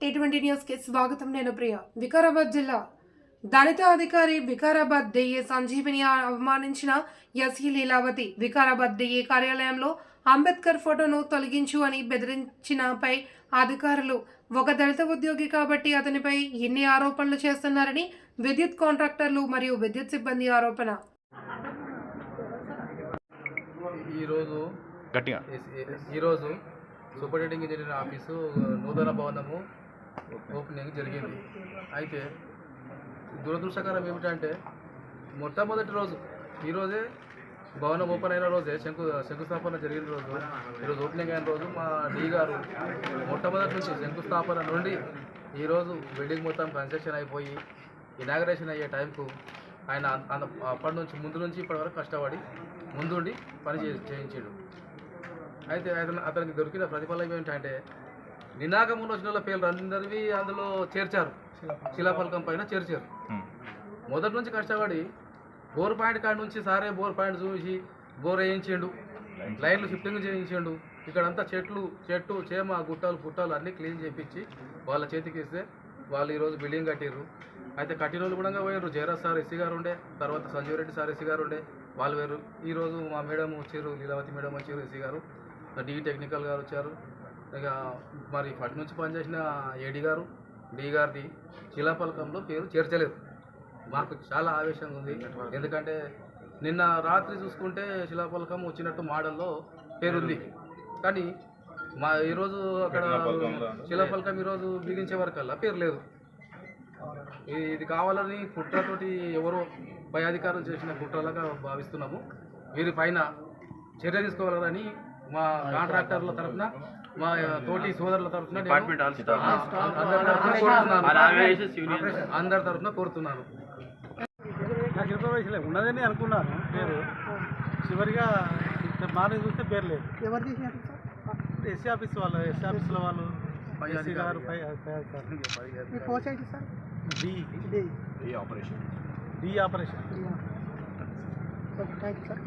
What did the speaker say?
T twenty న్యూస్కి స్వాగతం నేను ప్రియ. వికారాబాద్ జిల్లా దళిత అధికారి వికారాబాద్ డిఏ సంజీవిని అవమానించిన ఎస్ఈ లీలావతి వికారాబాద్ డిఏ కార్యాలయంలో అంబేద్కర్ ఫోటోను తొలగించు అని బెదిరించినపై అధికారులు ఒక దళిత ఉద్యోగి కాబట్టి అతనిపై ఎన్ని ఆరోపణలు చేస్తున్నారని విద్యుత్ కాంట్రాక్టర్లు మరియు విద్యుత్ సిబ్బంది ఆరోపణ. ఈరోజు సూపరింటెండెంట్ ఇంజనీర్ ఆఫీసు నూతన భవనము ఓపెనింగ్. జరిగింది. అయితే దురదృష్టకరం ఏమిటంటే మొట్టమొదటి రోజు ఈరోజే భవనం ఓపెన్ అయిన రోజే శంకు శంకుస్థాపన జరిగిన రోజు ఈరోజు ఓపెనింగ్ అయిన రోజు మా డీ గారు మొట్టమొదటి నుంచి శంకుస్థాపన నుండి ఈరోజు బిల్డింగ్ మొత్తం కన్స్ట్రక్షన్ అయిపోయి ఇనాగరేషన్ అయ్యే టైంకు ఆయన అప్పటి నుంచి ముందు నుంచి ఇప్పటి వరకు కష్టపడి ముందుండి పని చే చేయించాడు. అయితే అతను అతనికి దొరికిన ప్రతిఫలం ఏంటంటే నినాకమున్న వచ్చిన వాళ్ళ పేర్లు అందరివి అందులో చేర్చారు. శిలాఫలకం పైన చేర్చారు. మొదటి నుంచి కష్టపడి బోర్ పాయింట్ కాడ నుంచి సారే బోర్ పాయింట్ చూసి బోర్ వేయించిండు. లైన్లు షిఫ్టింగ్ చేయించిండు. ఇక్కడంతా చెట్లు చెట్టు చేమ గుట్టలు పుట్టలు అన్నీ క్లీన్ చేయించి వాళ్ళ చేతికి ఇస్తే వాళ్ళు ఈరోజు బిల్డింగ్ కట్టిర్రు. అయితే కట్టిన వాళ్ళు కూడా పోయారు జయరాజ్ సార్ ఎస్సీ గారు ఉండే. తర్వాత సంజీవ్ రెడ్డి సార్ ఎస్సీ గారు ఉండే. వాళ్ళు వేరు ఈరోజు మా మేడం వచ్చారు. లీలావతి మేడం వచ్చారు ఎస్సీ గారు. డి టెక్నికల్ గారు వచ్చారు. ఇక మరి ఫస్ట్ నుంచి పనిచేసిన ఏడి గారు డి గారిది శిలాఫలకంలో పేరు చేర్చలేదు. మాకు చాలా ఆవేశంగా ఉంది. ఎందుకంటే నిన్న రాత్రి చూసుకుంటే శిలాఫలకం వచ్చినట్టు మోడల్లో పేరుంది. కానీ మా ఈరోజు అక్కడ శిలాఫలకం ఈరోజు బిగించే వరకల్లా పేరు లేదు. ఇది- కావాలని కుట్రతోటి ఎవరో పై అధికారులు చేసిన కుట్రలాగా భావిస్తున్నాము. వీరి పైన చర్య తీసుకోవాలని మా కాంట్రాక్టర్ల తరఫున మా తోటి సోదరుల తరఫున అందరి తరఫున కోరుతున్నాను. నాకు ఇన్ఫర్మేషన్ లేదు. ఉన్నదని అనుకున్నాను పేరు. చివరిగా మార్నింగ్ చూస్తే పేరు లేదు. ఎవరు ఎస్సీ ఆఫీస్ వాళ్ళు ఎస్సీ ఆఫీస్లో వాళ్ళు ఎస్సీ గారు డి. ఈ operation. DE operation. Thank you sir.